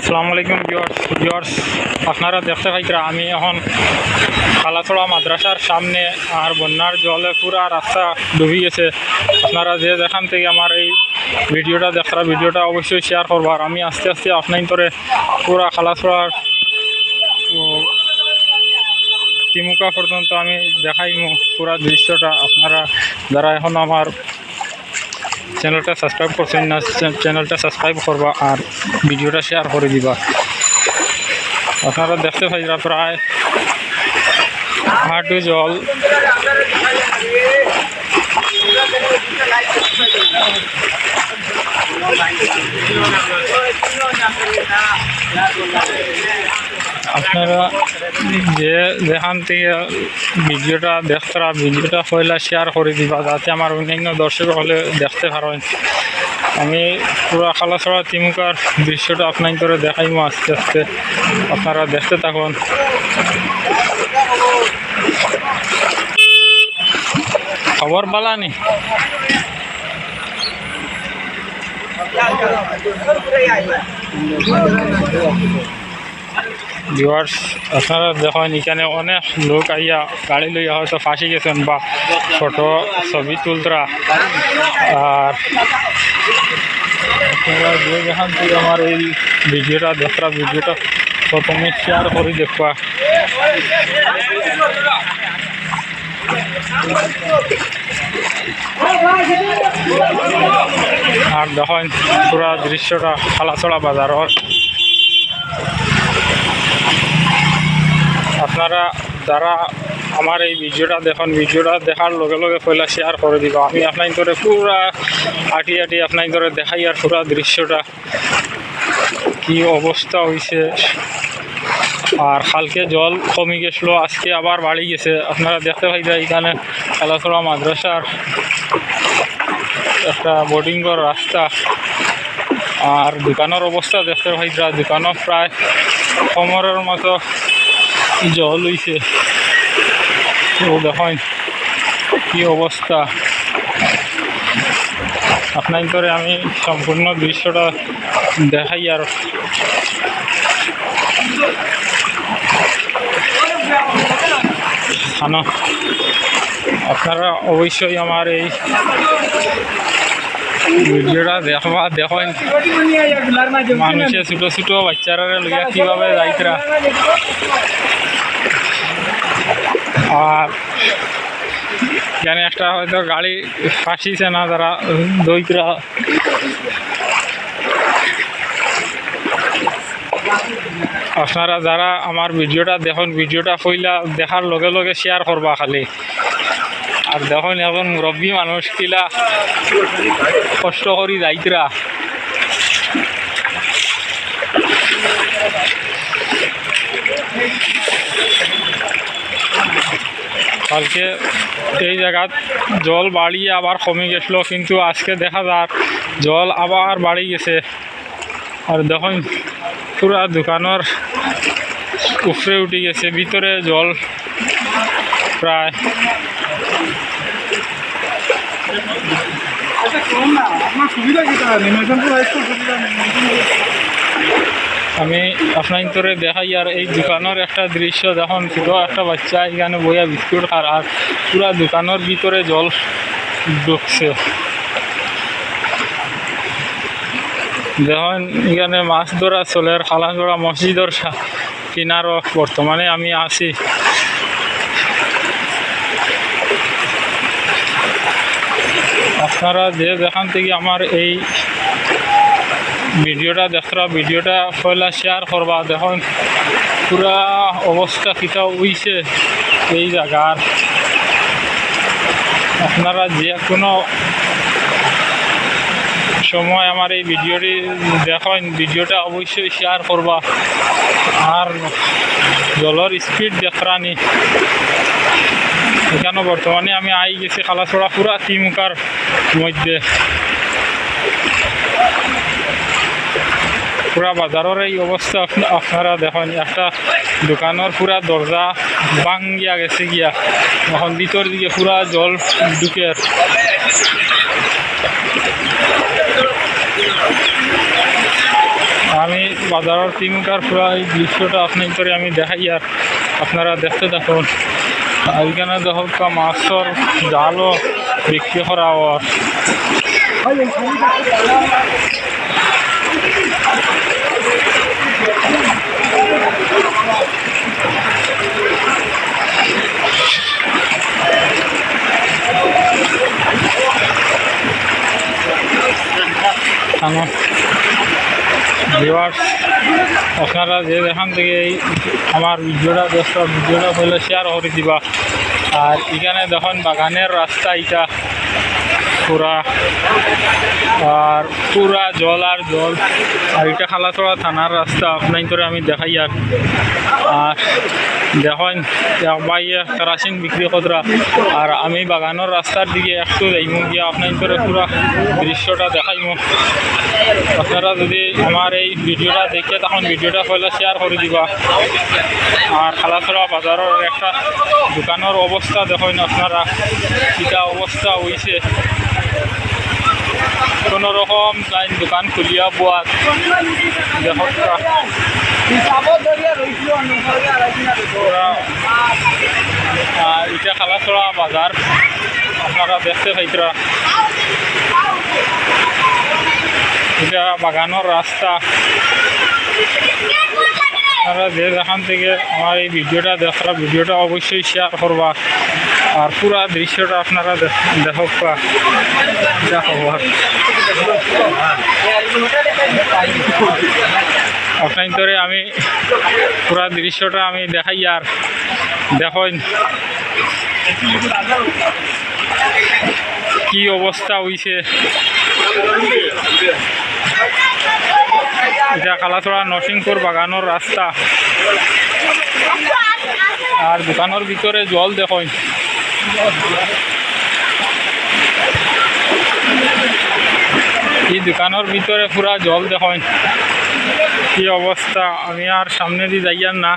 আসসালামু আলাইকুম ভিউয়ার্স। আপনারা দেখতে পাইতরা আমি এখন কালাছড়া মাদ্রাসার সামনে আর বন্যার জলে পুরা রাস্তা ডুবি গেছে। আপনারা যে যেখান থেকে আমার এই ভিডিওটা দেখরা ভিডিওটা অবশ্যই শেয়ার করবার আমি আস্তে আস্তে আপনার করে পুরা কালাছড়ার তিমুকা পর্যন্ত আমি দেখাই পুরা দৃশ্যটা। আপনারা যারা এখন আমার চ্যানেলটা সাবস্ক্রাইব করছেন না চ্যানেলটা সাবস্ক্রাইব করবা আর ভিডিওটা শেয়ার করে দিবা। আপনারা দেখতে পাইরা প্রায় হাঁটু জল আপনারা যে যেখান থেকে ভিডিওটা দেখতারা, ভিডিওটা হইলে শেয়ার করে দিবা, যাতে আমার অন্যান্য দর্শক হলে দেখতে পারেন। আমি পুরো খালাছড়া তিমুকার দৃশ্যটা আপনার করে দেখাইমো আস্তে আস্তে। আপনারা দেখতে থাকুন। খবর বালানি ভিউয়ার্স, আপনারা দেখেন, এখানে অনেক লোক আইয়া গাড়ি লইয়া হয়তো ফাঁসি গেছেন বা ফটো ছবি তুলতরা। আর আপনারা যে যেখান থেকে আমার এই ভিডিওটা দেখরা, ভিডিওটা প্রথমে শেয়ার করে দেখবা। আর দেখেন, পুরা দৃশ্যটা খালাছড়া বাজারের আপনারা যারা আমার এই ভিডিওটা দেখুন, ভিডিওটা দেখার লগে লগে পয়লা শেয়ার করে দিব। আমি আপনার করে পুরা আটি আটি আপনার করে দেখাই আর পুরা দৃশ্যটা। কি অবস্থা হয়েছে আর কালকে জল কমে গেছিল, আজকে আবার বাড়ি গেছে। আপনারা দেখতে পাইবেন এখানে খেলাধুলা, মাদ্রাসার একটা বোর্ডিংয়ের রাস্তা। আর দোকানের অবস্থা দেখতে পাইরা দোকানও প্রায় কোমরের মতো। জল হইছে। তো দেখেন কি অবস্থা। আপনার করে আমি সম্পূর্ণ দৃশ্যটা দেখাই আর আপনারা অবশ্যই আমার এই ভিডিওটা দেখবা দেখেন মানুষের ছোটো ছোটো বাচ্চারা লইয়া কীভাবে যাইতরা। আর এখানে একটা হয়তো গাড়ি ফাঁসিছে না, যারা দইকরা আপনারা যারা আমার ভিডিওটা দেখুন, ভিডিওটা হইলা দেখার লগে লগে শেয়ার করবা খালি। আর দেখুন এখন মুরব্বী মানুষ কিলা কষ্ট করি যাইতরা। কালকে এই জায়গাত জল বাড়িয়ে আবার কমে গেছিল, কিন্তু আজকে দেখা যাক, জল আবার বাড়ি গেছে। আর দেখুন পুরা দোকানের উপরে উঠে গেছে, ভিতরে জল প্রায় আমি আপনার তোরে দেখাই, আর এই দোকানের একটা দৃশ্য দেখুন, ছোট একটা বাচ্চা, এখানে বইয়া বিস্কুট খার আর পুরা দোকানের ভিতরে জল ঢুকছে। দেখুন, এখানে মাছ ধরা চলের আর খালা ধরা মসজিদর কিনারও বর্তমানে আমি আছি। আপনারা যে যেখান থেকে আমার এই ভিডিওটা দেখরা, ভিডিওটা পয়লা শেয়ার করবা, দেখুন পুরা অবস্থা কিটা উইছে এই জায়গার। আপনারা যে কোনো সময় আমার এই ভিডিওটি দেখেন, ভিডিওটা অবশ্যই শেয়ার করবা। আর জলের স্পিড দেখরানি এখানে বর্তমানে আমি আই গেছি খালাছড়া পুরা তিমুকার মধ্যে। পুরা বাজারের এই অবস্থা আপনা- আপনারা দেখেন, একটা দোকানের পুরা দরজা ভাঙ্গিয়া গেছে গিয়া। এখন ভিতর দিকে পুরা জল ঢুকে। আমি বাজারের তিনকার প্রায় দৃশ্যটা আপনার করে আমি দেখাই আর আপনারা দেখতে দেখুন এইখানে দেখো মাছর জালও বিক্রি করা আর আমার ভিউয়ার্স, আপনারা যে এখান থেকে এই আমার ভিডিওটা দশটা ভিডিওটা হলে শেয়ার করে দিবা। আর এখানে দেখুন বাগানের রাস্তা এটা। পুরা আর পুরা জল আর জল। আর এটা খালাতোড়া থানার রাস্তা আপনার করে আমি দেখাই আর। আর দেখুন কেরাসিন বিক্রি কতরা। আর আমি বাগানের রাস্তার দিকে একটু যাইমু, গিয়া আপনার করে পুরা দৃশ্যটা দেখাইমু। আপনারা যদি আমার এই ভিডিওটা দেখে, তখন ভিডিওটা হলে শেয়ার করে দিবা। আর খালাতোড়া বাজারের একটা দোকানের অবস্থা দেখুন আপনারা। এটা অবস্থা হয়েছে রকম লাইন দোকান খুলিয়া বোয়াত এটা খালাতোড়া বাজার আপনারা দেখতে পাইতরা এটা বাগানোর রাস্তা আপনারা যে যেখান থেকে আমার এই ভিডিওটা দেখরা ভিডিওটা অবশ্যই শেয়ার করবা আর পুরা দৃশ্যটা আপনারা খবর আপনার ধরে আমি পুরা দৃশ্যটা আমি দেখাই আর দেখুন কি অবস্থা হইছে? এটা কালাতোড়া নরসিংপুর বাগানোর রাস্তা। আর দোকানের ভিতরে জল দেখুন এই দোকানের ভিতরে পুরা জল দেখ কি অবস্থা আমি আর সামনে দিয়ে যাইয়ার না।